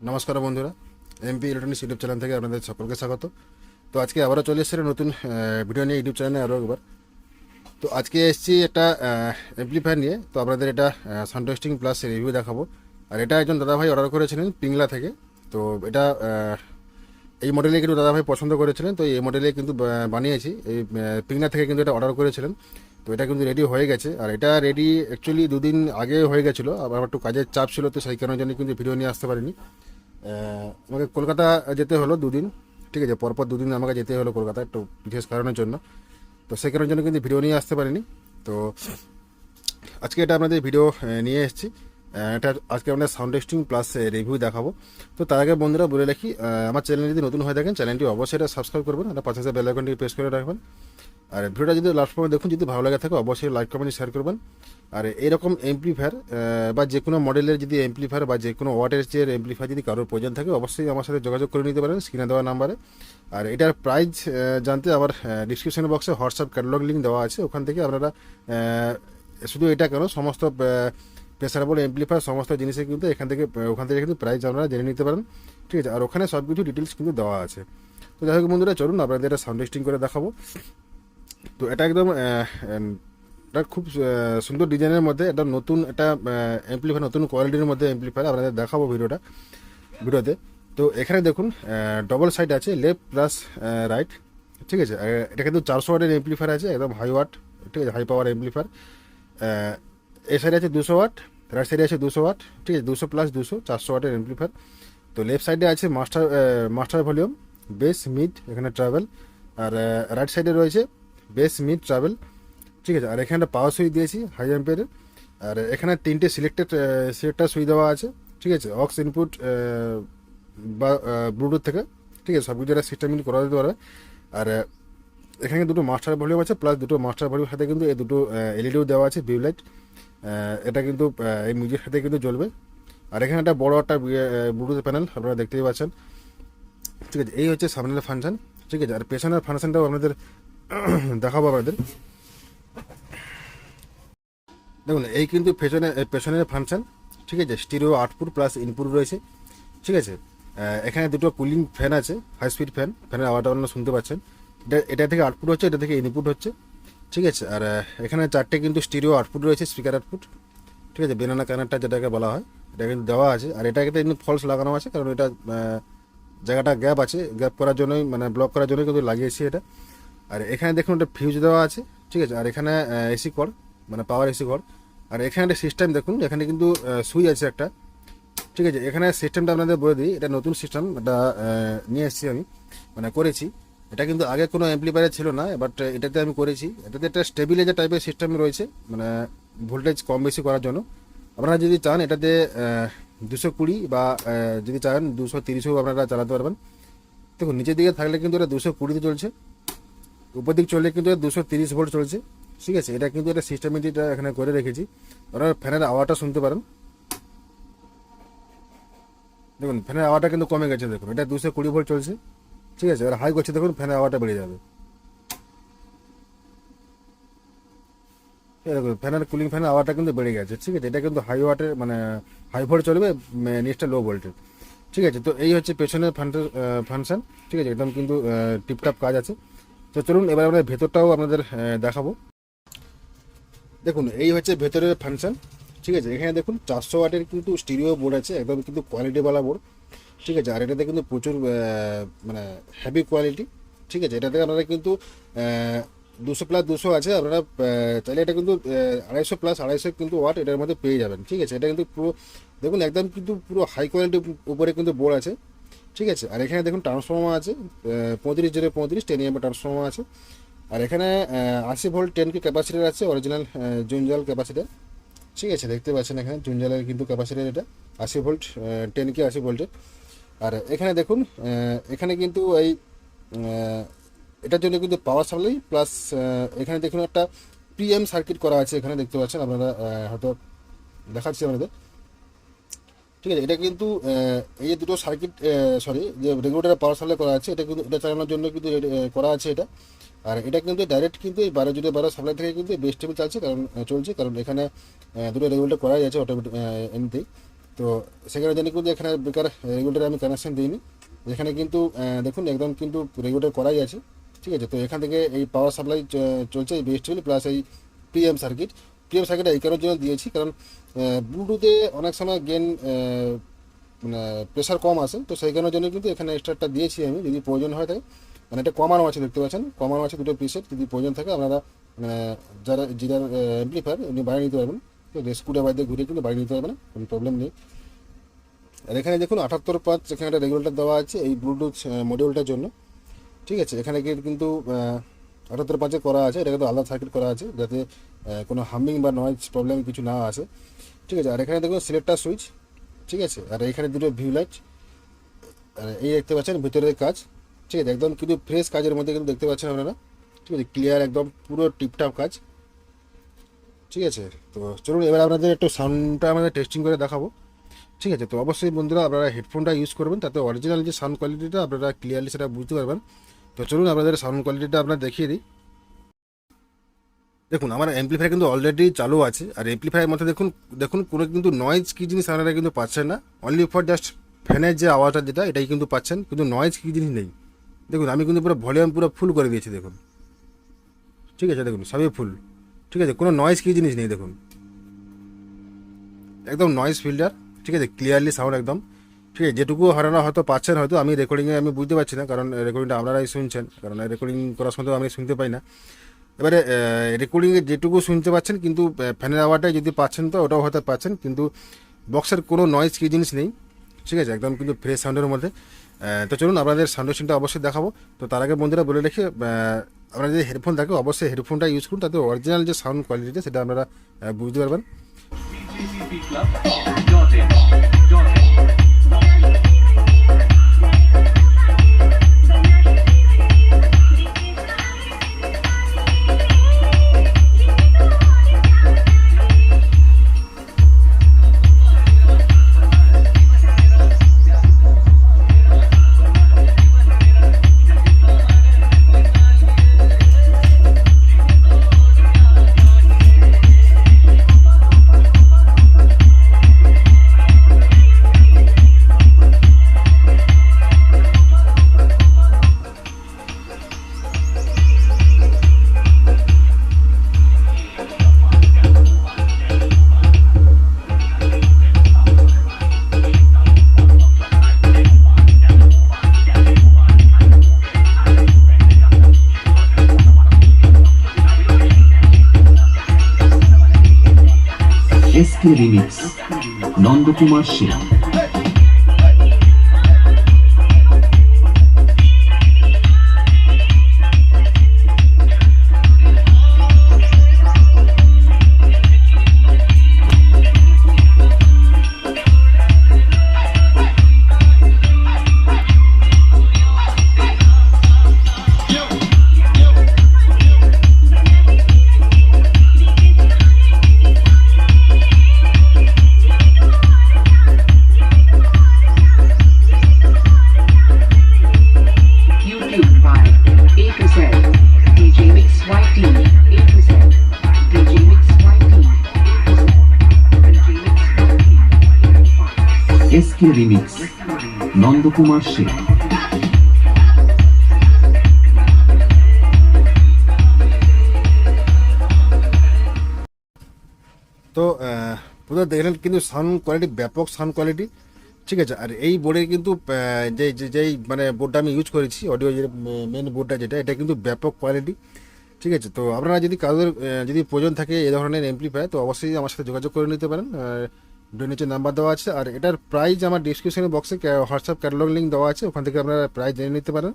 নমস্কার বন্ধুরা MP electronics YouTube channel থেকে আপনাদের সকলকে স্বাগত। তো আজকে আবারও চলে এসেছে নতুন ভিডিও নিয়ে, ইউটিউব চ্যানেলে আরও একবার। তো আজকে এসেছি একটা অ্যাম্পলিফায়ার নিয়ে। তো আপনাদের এটা সানটেস্টিং প্লাস রিভিউ দেখাবো। আর এটা একজন দাদাভাই অর্ডার করেছিলেন পিংলা থেকে। তো এটা এই মডেলে কিন্তু দাদাভাই পছন্দ করেছিলেন। তো এই মডেলে কিন্তু বানিয়েছি। এই পিংলা থেকে কিন্তু এটা অর্ডার করেছিলেন। তো এটা কিন্তু রেডি হয়ে গেছে। আর এটা রেডি অ্যাকচুয়ালি দুদিন আগে হয়ে গেছিল। আবার একটু কাজের চাপ ছিল তো সেই কারণের জন্য কিন্তু ভিডিও নিয়ে আসতে পারিনি। আমাকে কলকাতা যেতে হলো দুদিন, ঠিক আছে? পরপর দুদিন আমাকে যেতে হলো কলকাতা একটু বিশেষ কারণের জন্য। তো সেই কারণের জন্য কিন্তু ভিডিও নিয়ে আসতে পারিনি। তো আজকে এটা আপনাদের ভিডিও নিয়ে এসেছি। এটা আজকে আমরা সাউন্ড টেস্টিং প্লাস রিভিউ দেখাবো। তো তার আগে বন্ধুরা বলে রাখি আমার চ্যানেল যদি নতুন হয়ে থাকেন চ্যানেলটি অবশ্যই এটা সাবস্ক্রাইব করবেন। আর পাশে বেল আইকনটি প্রেস করে রাখবেন। আর ভিডিওটা যদি লাস্ট পর্যন্ত দেখুন, যদি ভালো লাগে থাকে, অবশ্যই লাইক কমেন্ট শেয়ার করবেন। আর এরকম এমপ্লিফায়ার বা যে কোনো মডেলের যদি এমপ্লিফায়ার বা যে কোনো ওয়াটের যে এমপ্লিফায়ার যদি কারোর প্রয়োজন থাকে, অবশ্যই আমার সাথে যোগাযোগ করে নিতে পারেন স্ক্রিনে দেওয়া নাম্বারে আর এটার প্রাইস জানতে আমার ডিসক্রিপশন বক্সে হোয়াটসঅ্যাপ ক্যাটালগ লিঙ্ক দেওয়া আছে। ওখান থেকে আপনারা শুধু এটা কেন, সমস্ত প্রেসারেবল এমপ্লিফায়ার সমস্ত জিনিসের কিন্তু এখান থেকে ওখান থেকে কিন্তু প্রাইস আপনারা জেনে নিতে পারেন। ঠিক আছে? আর ওখানে সব কিছু ডিটেলস কিন্তু দেওয়া আছে। তো যাই হোক বন্ধুরা, চলুন আপনাদের এটা সাউন্ড টেস্টিং করে দেখাবো। তো এটা একদম এটা খুব সুন্দর ডিজাইনের মধ্যে, এটা নতুন একটা এমপ্লিফায়ার নতুন কোয়ালিটির মধ্যে এমপ্লিফায়ার আপনাদের দেখাবো ভিডিওটা, ভিডিওতে। তো এখানে দেখুন ডবল সাইড আছে লেফট প্লাস রাইট ঠিক আছে? এটা কিন্তু চারশো ওয়াটের এমপ্লিফায়ার আছে, একদম হাই ওয়াট ঠিক আছে? হাই পাওয়ার এমপ্লিফায়ার এই সাইডে আছে দুশো ওয়াট রাইট সাইডে আছে দুশো ওয়াট, ঠিক আছে? দুশো প্লাস দুশো, চারশো ওয়াটের এমপ্লিফায়ার তো লেফট সাইডে আছে master master volume bass mid এখানে ট্রাভেল আর রাইট সাইডে রয়েছে বেস মিড ট্রাভেল। ঠিক আছে, আর এখানে একটা পাওয়ার সুইচ দিয়েছি হাই অ্যাম্পিয়ারের আর এখানে তিনটে সিলেক্টেড সিলেক্টার সুইচ দেওয়া আছে, ঠিক আছে? অক্স ইনপুট বা ব্লুটুথ থেকে, ঠিক আছে? সব কিছু একটা সিস্টেম করা যেতে পারে। আর এখানে দুটো মাস্টার ভলিউম আছে প্লাস দুটো মাস্টার ভলিউম সাথে কিন্তু এই দুটো এলইডিও দেওয়া আছে ভিউ লাইট এটা কিন্তু এই মিউজিক সাথে কিন্তু জ্বলবে। আর এখানে একটা বড় একটা ব্লুটুথ প্যানেল আপনারা দেখতেই পাচ্ছেন। ঠিক আছে? এই হচ্ছে সামনের ফাংশন ঠিক আছে? আর পেছনের ফাংশনটাও আপনাদের দেখাবো আপনাদের। দেখুন, এই কিন্তু পেছনে পেছনের ফাংশন ঠিক আছে? স্টিরিও আউটপুট প্লাস ইনপুট রয়েছে, ঠিক আছে? এখানে দুটো কুলিং ফ্যান আছে হাই স্পিড ফ্যান ফ্যানের আওয়াজটা আপনারা শুনতে পাচ্ছেন। এটা এটা থেকে আউটপুট হচ্ছে, এটা থেকে ইনপুট হচ্ছে, ঠিক আছে? আর এখানে চারটে কিন্তু স্টিরিও আউটপুট রয়েছে স্পিকার আউটপুট ঠিক আছে? বেনানা কানেক্টার যেটাকে বলা হয়, এটা কিন্তু দেওয়া আছে। আর এটাকে কিন্তু ফলস লাগানো আছে, কারণ এটা জায়গাটা গ্যাপ আছে। গ্যাপ করার জন্যই মানে ব্লক করার জন্যই কিন্তু লাগিয়েছি এটা। আর এখানে দেখুন একটা ফিউজ দেওয়া আছে, ঠিক আছে? আর এখানে এসি কর মানে পাওয়ার এসি কর আর এখানে একটা সিস্টেম দেখুন, এখানে কিন্তু সুই আছে একটা, ঠিক আছে? এখানে সিস্টেমটা আপনাদের বলে দিই, এটা নতুন সিস্টেম এটা নিয়ে এসেছি আমি মানে করেছি। এটা কিন্তু আগে কোনো অ্যাম্পলিফায়ার ছিল না বাট এটাতে আমি করেছি। এটাতে একটা স্টেবিলাইজার টাইপের সিস্টেম রয়েছে মানে ভোল্টেজ কম বেশি করার জন্য। আপনারা যদি চান এটাতে দুশো কুড়ি বা যদি চান দুশো তিরিশও আপনারা চালাতে পারবেন। দেখুন, নিচের দিকে থাকলে কিন্তু এটা দুশো কুড়িতে চলছে। উপর দিক চললে কিন্তু দুশো তিরিশ ভোল্ট চলছে। ঠিক আছে? এটা কিন্তু এটা সিস্টেমেটিকটা এখানে করে রেখেছি। ওরা ফ্যানের আওয়াজটা শুনতে পারেন। দেখুন, ফ্যানের আওয়াজটা কিন্তু কমে গেছে, দেখুন। এটা দুশো কুড়ি ভোল্ট চলছে। ঠিক আছে? আর হাই করছে, দেখুন, ফ্যানের আওয়াজটা বেড়ে যাবে। দেখুন, ফ্যানের কুলিং ফ্যানের আওয়াজটা কিন্তু বেড়ে গেছে। ঠিক আছে? এটা কিন্তু হাই ওয়াটের মানে হাই ভোল্ট চলবে নিচটা লো ভোল্টের ঠিক আছে? তো এই হচ্ছে পেছনের ফাংশন ঠিক আছে? একদম কিন্তু টিপটাপ কাজ আছে। তো চলুন, এবার আমরা ভেতরটাও আপনাদের দেখাবো। দেখুন, এই হচ্ছে ভেতরের ফাংশন ঠিক আছে? এখানে দেখুন, চারশো ওয়াটের কিন্তু স্টিরিও বোর্ড আছে, একদম কিন্তু কোয়ালিটিওয়ালা বোর্ড ঠিক আছে? আর এটাতে কিন্তু প্রচুর মানে হেভি কোয়ালিটি ঠিক আছে? এটাতে আপনারা কিন্তু দুশো প্লাস দুশো আছে, আপনারা চাইলে এটা কিন্তু আড়াইশো প্লাস আড়াইশো কিন্তু ওয়াট এটার মধ্যে পেয়ে যাবেন, ঠিক আছে? এটা কিন্তু পুরো, দেখুন, একদম কিন্তু পুরো হাই কোয়ালিটির উপরে কিন্তু বোর্ড আছে ঠিক আছে, আর এখানে দেখুন ট্রান্সফর্মার আছে পঁয়ত্রিশ জিরো পঁয়ত্রিশ টেন এম ট্রান্সফর্মার আছে। আর এখানে আশি ভোল্ট টেন কে ক্যাপাসিটার আছে অরিজিনাল জুনজাল ক্যাপাসিটার ঠিক আছে, দেখতে পাচ্ছেন এখানে জুনজালের কিন্তু ক্যাপাসিটার এটা, আশি ভোল্ট টেন কে আশি ভোল্টের আর এখানে দেখুন এখানে কিন্তু এই এটার জন্য কিন্তু পাওয়ার সাপ্লাই প্লাস এখানে দেখুন একটা পিএম সার্কিট করা আছে, এখানে দেখতে পাচ্ছেন আপনারা হয়তো দেখাচ্ছি আপনাদের। ঠিক আছে, এটা কিন্তু এই যে দুটো সার্কিট সরি যে রেগুলেটার পাওয়ার সাপ্লাই করা আছে, এটা কিন্তু, এটা চালানোর জন্য কিন্তু করা আছে এটা। আর এটা কিন্তু ডাইরেক্ট কিন্তু এই বারো জুড়ে বারো সাপ্লাই থেকে কিন্তু বেস্ট টেবিল চালছে কারণ চলছে, কারণ এখানে দুটো রেগুলেটর করাই আছে অটোমেটিক এমনিতেই তো সেখানে জন্য কিন্তু এখানে বেকার রেগুলেটার আমি কানেকশন দিইনি। এখানে কিন্তু দেখুন, একদম কিন্তু রেগুলেটার করাই আছে, ঠিক আছে। তো এখান থেকে এই পাওয়ার সাপ্লাই চলছে এই বেস্টুল প্লাস এই পিএম সার্কিট পিএম সার্কিট এই কারণের জন্য দিয়েছি, কারণ ব্লুটুথে অনেক সময় গেন মানে প্রেশার কম আসে, তো সেই কারণের জন্য কিন্তু এখানে এক্সট্রাটা দিয়েছি আমি, যদি প্রয়োজন হয় থাকে মানে এটা কমানো আছে দেখতে পাচ্ছেন? কমানো আছে দুটো পিসের যদি প্রয়োজন থাকে আপনারা মানে যারা জিরার অ্যাম্পলিফায়ার উনি বাড়িয়ে নিতে পারবেন, তো স্কুটার বাইরে ঘুরে কিন্তু বাড়িয়ে নিতে পারবেন, কোনো প্রবলেম নেই। আর এখানে দেখুন, আটাত্তর পাঁচ, এখানে একটা রেগুলেটর দেওয়া আছে, এই ব্লুটুথ মডিউলটার জন্য। ঠিক আছে, এখানে কিন্তু আটাত্তর পাঁচে করা আছে এটা কিন্তু আলাদা সার্কিট করা আছে যাতে কোনো হামিং বা নয়েজ প্রবলেম কিছু না আসে। ঠিক আছে, আর এখানে দেখুন সিলেক্টার সুইচ ঠিক আছে? আর এখানে দুটো ভিউ লাইট আর এই দেখতে পাচ্ছেন ভিতরের কাজ। ঠিক আছে, একদম কিন্তু ফ্রেশ কাজের মধ্যে কিন্তু দেখতে পাচ্ছেন আপনারা। ঠিক আছে ক্লিয়ার একদম পুরো টিপটাপ কাজ। ঠিক আছে, তো চলুন এবার আপনাদের একটু সাউন্ডটা আমাদের টেস্টিং করে দেখাবো। ঠিক আছে, তো অবশ্যই বন্ধুরা আপনারা হেডফোনটা ইউজ করবেন, তাতে অরিজিনাল যে সাউন্ড কোয়ালিটিটা আপনারা ক্লিয়ারলি সেটা বুঝতে পারবেন। তো চলুন আপনাদের সাউন্ড কোয়ালিটিটা আপনার দেখিয়ে দিই। দেখুন, আমার অ্যাম্পলিফায়ার কিন্তু অলরেডি চালু আছে। আর অ্যাম্পলিফায়ার মধ্যে দেখুন দেখুন, কোনো কিন্তু নয়েজ কী জিনিস আপনারা কিন্তু পাচ্ছেন না। অনলি ফর জাস্ট ফ্যানের যে আওয়াজটা যেটা, এটাই কিন্তু পাচ্ছেন। কিন্তু নয়েজ কী জিনিস নেই। দেখুন, আমি কিন্তু পুরো ভলিউম পুরো ফুল করে দিয়েছি, দেখুন। ঠিক আছে, দেখুন, সবই ফুল ঠিক আছে, কোনো নয়েজ কী জিনিস নেই, দেখুন। একদম নয়েজ ফিল্টার ঠিক আছে ক্লিয়ারলি সাউন্ড একদম। ঠিক আছে, যেটুকু হারানো হয়তো পাচ্ছেন হয়তো, আমি রেকর্ডিংয়ে আমি বুঝতে পারছি না, কারণ রেকর্ডিংটা আপনারাই শুনছেন, কারণ রেকর্ডিং করার সময় আমি শুনতে পাই না। এবারে রেকর্ডিংয়ে যেটুকু শুনতে পাচ্ছেন, কিন্তু ফ্যানের আওয়াজটাই যদি পাচ্ছেন তো, ওটাও হয়তো পাচ্ছেন, কিন্তু বক্সের কোনো নয়েজ কি জিনিস নেই, ঠিক আছে, একদম কিন্তু ফ্রেশ সাউন্ডের মধ্যে। তো চলুন, আপনাদের সাউন্ড সিস্টেমটা অবশ্যই দেখাবো। তো তার আগে বন্ধুরা বলে রেখে আপনারা যদি হেডফোন থাকে, অবশ্যই হেডফোনটা ইউজ করুন, তাতে অরিজিনাল যে সাউন্ড কোয়ালিটিটা সেটা আপনারা বুঝতে পারবেন। Remix Nandakumar Sen SK remix Nandakumar Sen. তো পুরো দেখলেন কিন্তু সাউন্ড কোয়ালিটি ব্যাপক সাউন্ড কোয়ালিটি ঠিক আছে? আর এই বোর্ডের কিন্তু যে যেই মানে বোর্ডটা আমি ইউজ করেছি অডিও যে মেন বোর্ডটা যেটা, এটা কিন্তু ব্যাপক কোয়ালিটি ঠিক আছে? তো আপনারা যদি কারোর যদি প্রয়োজন থাকে এই ধরনের এমপ্লিফায়ার তো অবশ্যই আমার সাথে যোগাযোগ করে নিতে পারেন। নিচে নাম্বার দেওয়া আছে। আর এটার প্রাইস আমার ডিসক্রিপশন বক্সে হোয়াটসঅ্যাপ ক্যাটালগ লিঙ্ক দেওয়া আছে। ওখান থেকে আপনারা প্রাইস জেনে নিতে পারেন।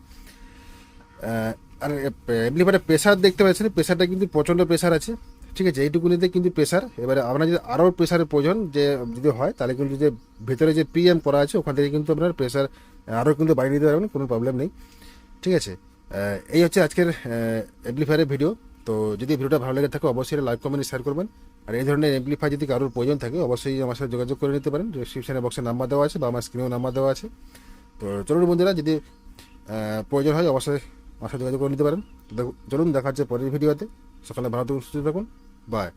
আর এমপ্লিফায়ারের প্রেশার দেখতে পাচ্ছেন প্রেশারটা কিন্তু প্রচণ্ড প্রেশার আছে। ঠিক আছে এইটুকুনিতে কিন্তু প্রেশার এবারে আপনার যদি আরও প্রেশারের প্রয়োজন, যে যদি হয়, তাহলে কিন্তু যে ভেতরে যে পিএম করা আছে, ওখান থেকে কিন্তু আপনার প্রেশার আরও কিন্তু বাড়িয়ে দিতে পারবেন, কোনো প্রবলেম নেই। ঠিক আছে এই হচ্ছে আজকের এমপ্লিফায়ারের ভিডিও তো যদি ভিডিওটা ভালো লেগে থাকে, অবশ্যই লাইক কমেন্ট শেয়ার করবেন। আর এই ধরনের এমপ্লিফাই যদি কারোর প্রয়োজন থাকে, অবশ্যই আমার সাথে যোগাযোগ করে নিতে পারেন। ডিসক্রিপশনে বক্সে নাম্বার দেওয়া আছে বা আমার স্ক্রিনেও নাম্বার দেওয়া আছে। তো চলুন বন্ধুরা, যদি প্রয়োজন হয়, অবশ্যই আমার সাথে যোগাযোগ করে নিতে পারেন। চলুন, দেখা হচ্ছে পরের ভিডিওতে। সকালে ভালো থাকুন, সুস্থ থাকুন। বাই